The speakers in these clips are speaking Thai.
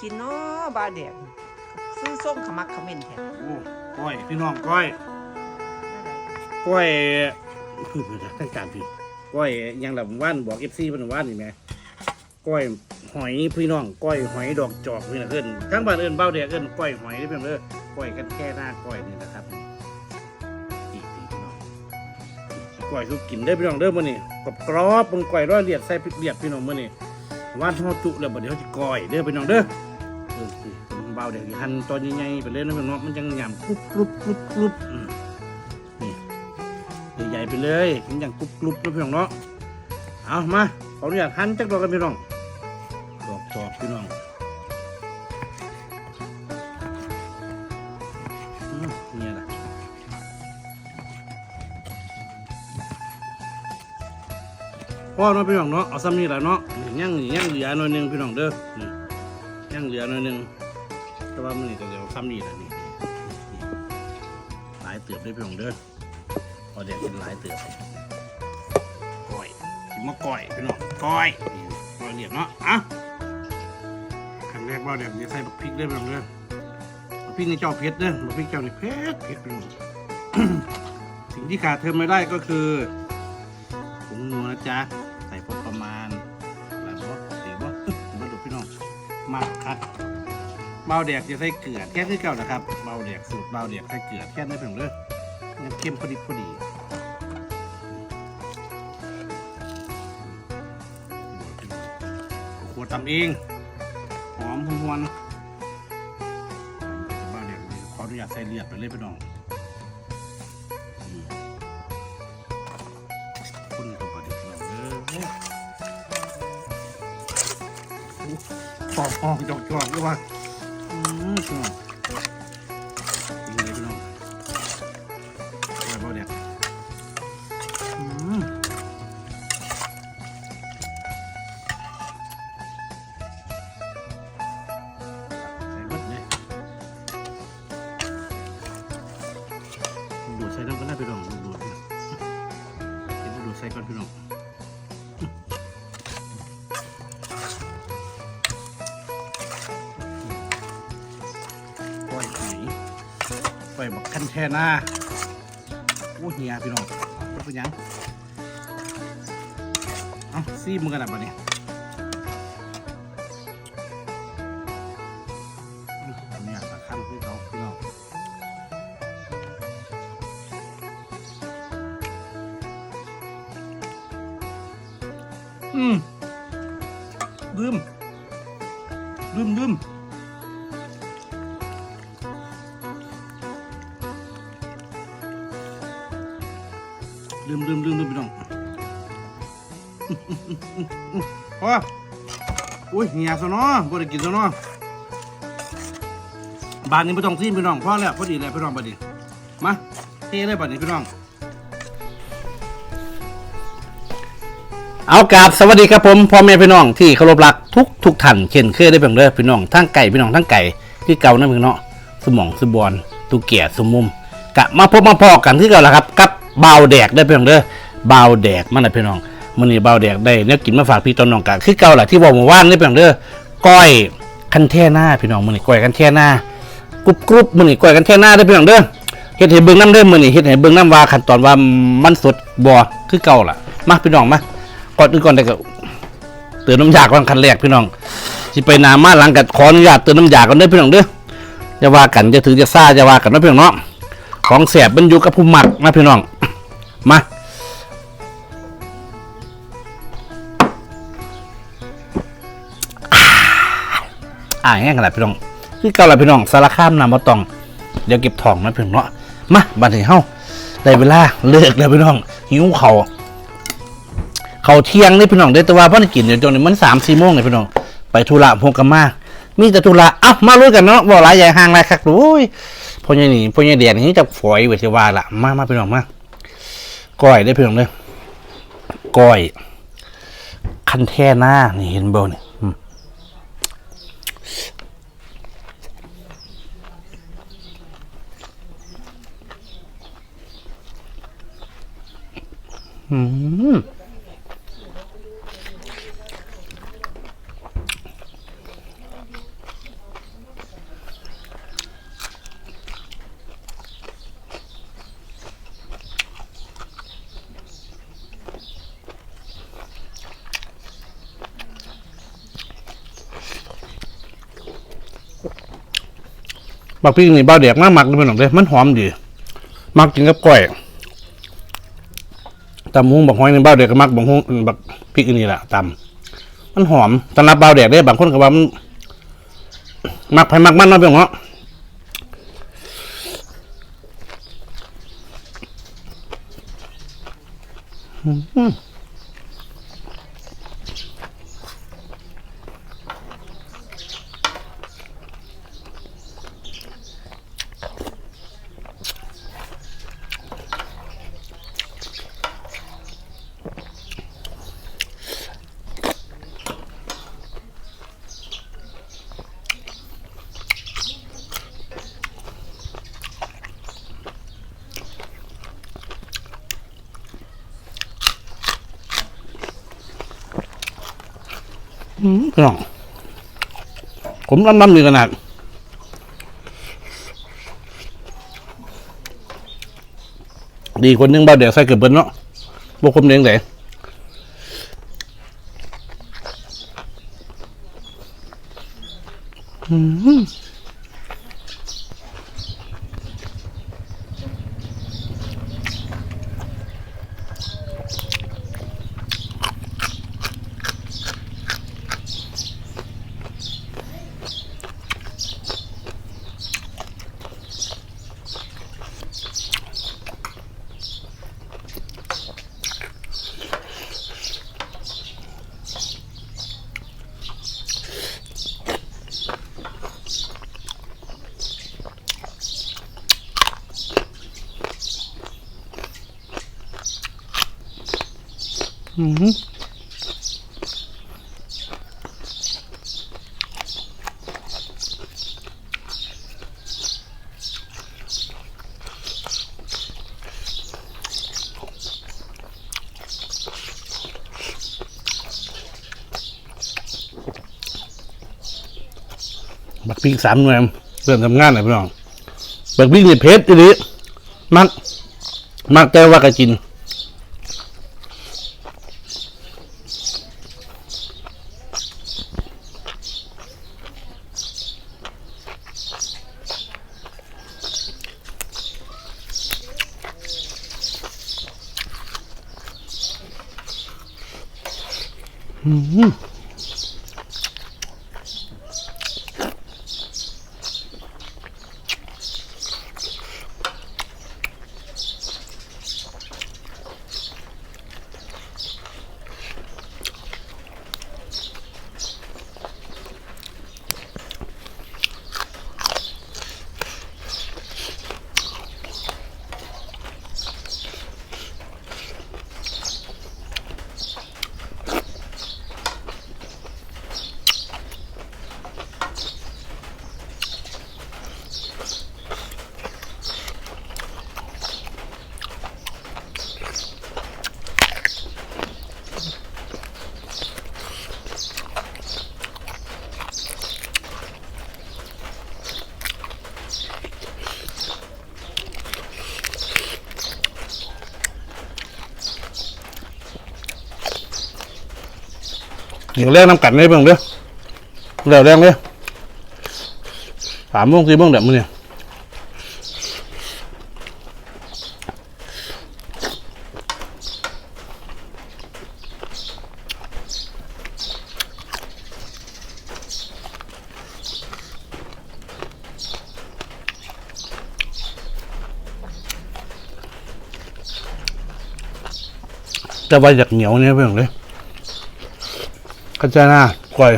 กินเนาะบาแดกซึ่งส้มขมักขมิ้นแท้โอ้ก้อยพี่น้องก้อยก้อยพืชพืชทั้งการพี่ก้อยยังแบบว่านบอกเอฟซีเป็นว่านนี่ไหมก้อยหอยพี่น้องก้อยหอยดอกจอกนี่นะเอิ้นทั้งบ้านเอิ้นเบ้าเดียเอิ้นก้อยหอยนี่เพียงเด้อก้อยกันแค่หน้าก้อยนี่นะครับนี่นี่พี่น้องก้อยทุกกินได้พี่น้องเด้อมื้อนี้กรอบกรอบๆมันก้อยร้อยเลียดใส่พริกเลียดพี่น้องมื้อนี้ว่านทอดจุแล้วบัดเดี๋ยวจะก้อยเด้อพี่น้องเด้อ เออสิเบาเดี๋ยวหั่นตอนใหญ่ๆไปเลยนะพี่น้องมันจังหยำกรุบกรุบกรุบกรุบนี่ใหญ่ๆไปเลยมันยังกรุบกรุบนะพี่น้องเนาะเอามาขออนุญาตหั่นจักดอกกันพี่น้องดอกจอกพี่น้องอืมเนี่ยนะพ่อเนาะพี่น้องเนาะเอาซ้ำนี่แหละเนาะย่างย่างเหลือหน่อยนึงพี่น้องเด้อ ย่งเหลือหน่อยหนึงแต่ว่ามันนี่ก็เดี๋ยวซ้ำนี่แหละนี่นี่หลายเติบได้เพียงเด้อพอเด็กเป็นหลายเติบก้อยสิมาก้อยพี่น้องก้อยก้อยเรียกเนาะอะขั้นแรกว่าเดี๋ยวจะใส่บักพริกได้เพียงเด้อบักพริกในี่เจ้าเผ็ดเด้อบักพริกเจ้านี่เผ็ดเผ็ดพี่น้องสิ่งที่ขาดเธอไม่ได้ก็คือผงนัวนะจ๊ะ มากครับเบาแดกจะใส่เกลือแค่คือเก่านะครับเบาแดกสูตรเบาแดกใส่เกลือแค่ได้เพียงเลยยังเข้มพอดีพอดีขวดตำเองหอมหวนเบาแดกขออนุญาตใส่เลือดไปเลยพี่น้อง ปอกออกจอกจอกด้วยว่าอืม คันแทน่าโอ้เฮียพี่น้องเอาเป็นยังเอาซีมึงกันอะบัดนี้อันนี้ตะขั้นพี่เขาพี่น้องอืมลืมลืมลืม ลืมลืมลืมลืมพี่น้องพออุ้ยเหียซะเนาะบ่ได้กินซะเนาะบานนี้ไม่ต้องซีมพี่น้องพอแล้วพอดีแล้วพี่น้องบัดนี้มาเทเลยบัดนี้พี่น้อง เอากราบสวัสดีครับผมพ่อแม่พี่น้องที่เคารพรักทุกทุกท่านเช่นเคยได้เพียงเด้อพี่น้องทั้งไก่พี่น้องทั้งไก่ที่เก่านั่นเพียงเนาะสมองสมบอนตุเกียสมุมกะมาพบมาพอกันที่เก่าแล้วครับกับ เบาวแดกได้เพียงเด้อเบาวแดกมันนะพี่น้องมื้อนี้เบาวแดกได้เนี่ยกินมาฝากพี่ตอนน้องกะคือเก่าแหละที่บอกเมื่านได้เพียงเด้อก้อยคันแท่หน้าพี่น้องมื้อนี้ก้อยคันแท่หน้ากรุบกรุบมื้อนี้ก้อยคันแท่หน้าได้เพียงเด้อเฮ็ดให้เบิ่งน้ำเด้อมื้อนี้เฮ็ดให้เบิ่งน้ำว่าขั้นตอนว่ามันสดบ่คือเก่าล่ะมาพี่น้องมาก่อนอื่นก่อนแต่ก็เตือนน้ำยาก่อนคันแรกพี่น้องสิไปนามาหลังกัขออนุญาตเตือนน้ำยาก่อนเด้อพี่น้องเด้อจะว่ากันจะถือจะซ่าจะว่ากันนะพี่น้องเนาะ ของแสบมันอยู่กับผู้หมักนะพี่น้อง มาอ่าแห้งกันแหละพี่น้องคือเก่าละพี่น้องสารข้ามนำมาตอง เดี๋ยวเก็บทองนะพี่น้องเนาะมาบัดนี้เฮาได้เวลาเลิกแล้วพี่น้องหิวเขาเขาเที่ยงนี่พี่น้องได้แต่ว่าพ่อนี่กินเดี๋ยวจนมันสามสี่โมงเลยพี่น้องไปธุระพงกันมามีแต่ธุระเอ้ามาลุยกันเนาะบ่หลายใหญ่ห่างหลายคักโอ้ย พ่อใหญ่นี่พ่อใหญ่แดงนี่จะฝอยเวทีวาละมามาพี่น้องมาก้อยได้พี่น้องเลยก้อย คันแท่หน้านี่เห็นบ่เนี่ยอืม บักพริกนี่เบาแดกมากมักเลยพี่น้องเด้อมันหอมดี มักกินกับก้อยตำหุ้งบักหอยในเบาแดกก็มักบักหุ้งบักพริกอันนี่แหละตำมันหอมสำรับเบาแดกได้บางคนก็ว่ามันมักไผมักมันเนาะพี่น้องเนาะอืม พี่น้องผมลำลำดีขนาดดีคนนึงบ้าเดี๋ยวใส่เกือบเบิ้ลเนาะบวกคมเลี้ยงไหนอืม บักพริกสามหน่วยเริ่มทำงานเลยพี่น้องบักพริกนี่ยเผ็ดอีหลีมักมักแต่ว่าก็กิน อย่างแรกน้ำกัดได้เบ้างเด้อแล้วแรงเลยสามโมงสี่โมงเดี๋ยวมึงเนี่ยแต่ว่าอยากเหนียวเนี่ยเบ้างเลย กระจาหน้าก่อย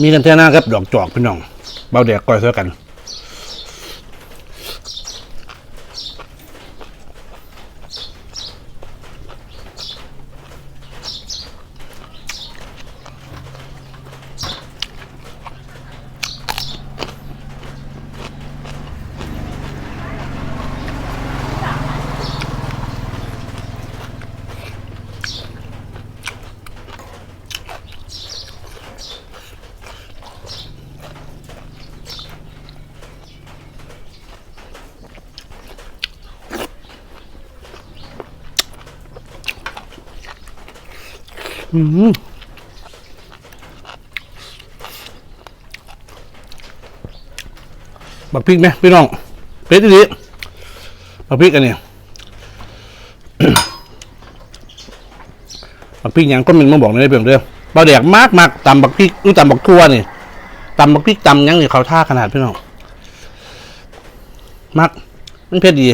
มีกันแท่หน้าครับ ดอกจอกพี่น้อง เบาแดกก่อยเท่ากัน บักพริกไหมพี่น้องเผ็ดดีบักพริกอันนี้บักพริกยังก็มันมาบอกในเรื่องเดียวปลาแดกมากมากตำบักพริกอู้ตำบักทั่วนี่ตำบักพริกตำยังนี่เขาท่าขนาดพี่น้องมากมันเผ็ดดี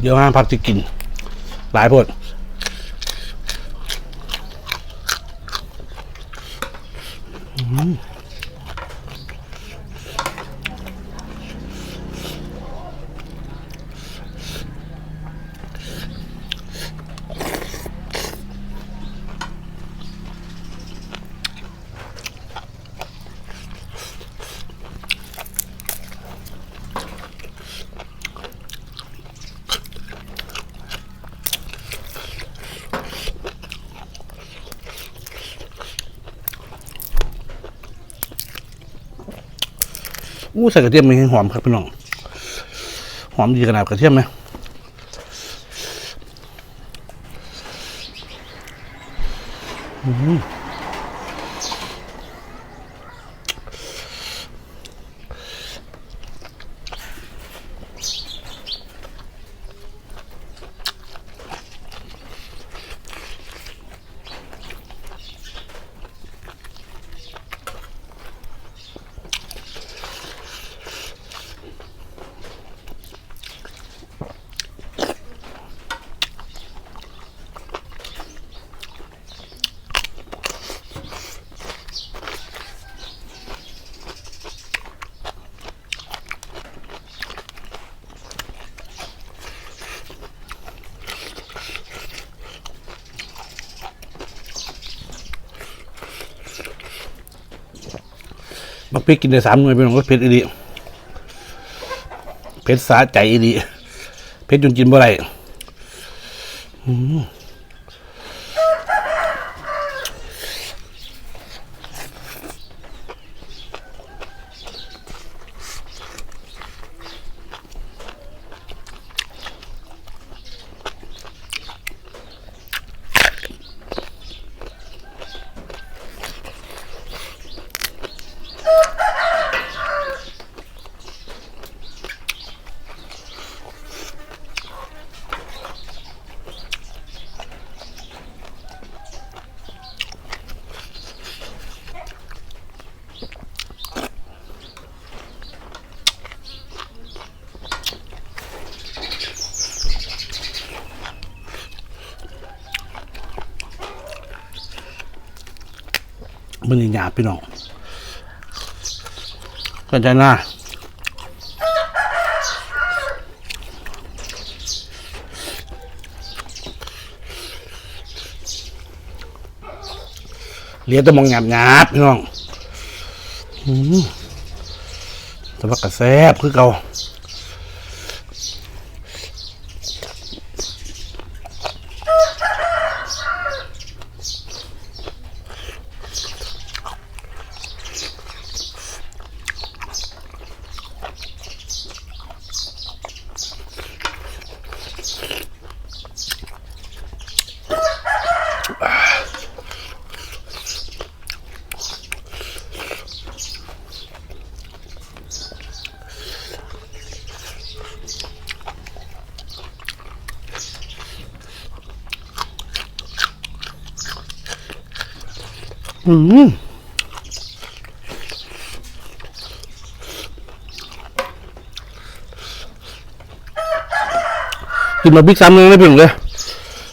เดี๋ยวห้ามพักจะกิน หลายพด อู้ใส่กระเทียมมันให้หอมครับพี่น้อง หอมดีขนาดกระเทียมไหมอืม เอาพริกกินได้สามหน่วยพี่น้องก็เผ็ดอีดีเผ็ดสาใจอีดีเผ็ดจนกินบ่ได้ มันนี่หยาบพี่น้องก็ใจหน้าเลี้ยต่มองหยาบหยาบพี่น้องอืมแต่ว่ากระแซบคือเก่า อืมกินมาบิ๊กซ้ำเลยนะพี่หนุ่มเลย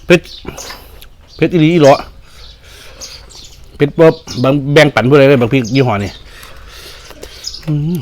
เพชรเพชรอีรีอีหลอเพชรบ๊อบบางแบ่งปันเพื่ออะไรเลยบางพี่ยี่ห้อนี่อืม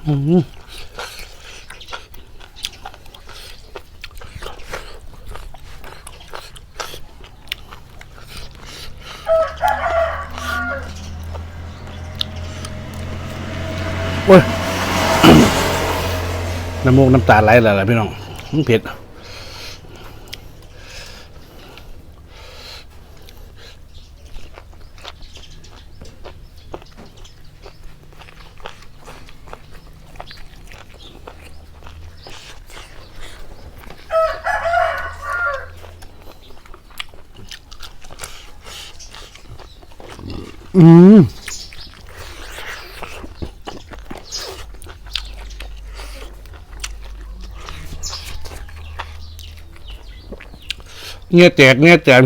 โอ้ย น้ำมูกน้ำตาไหลแล้วล่ะพี่น้องมันเผ็ด อืมเงี้ยแตกเงี้ยแตก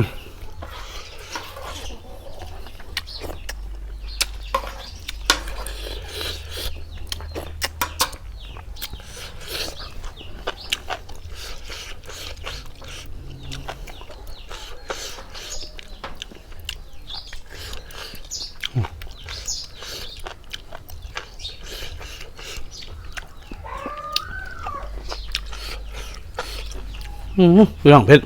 อืมพี่น้องเผ็ด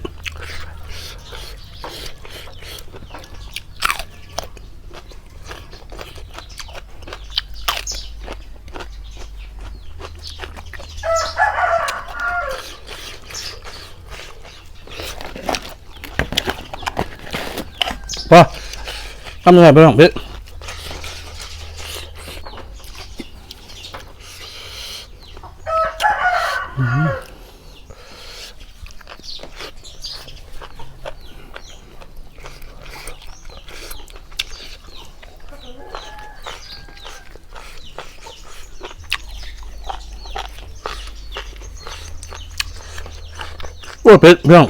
พอทำยังไงไปบ้างพี่โอ้ ยเป็ดพี่น้อง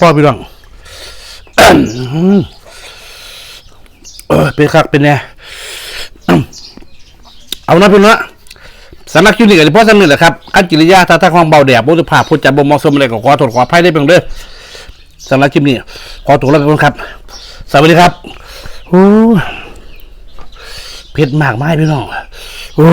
พ่อพี่น้องเออเป็นคักเป็นแน่ เอานะพี่น้องสำนักยูนิกกับพ่อสำนึกแหละครับขั้นกิริยาท่าทางความเบาแดดบุตรภาพพูดจาบ่เหมองสมอะไรก็ขอโทษขออภัยได้เพียงเด้อสำนักคลิปนี้ขอตัวแล้วกันครับ สวัสดีครับโอ้เผ็ดมากไหมพี่น้องโอ้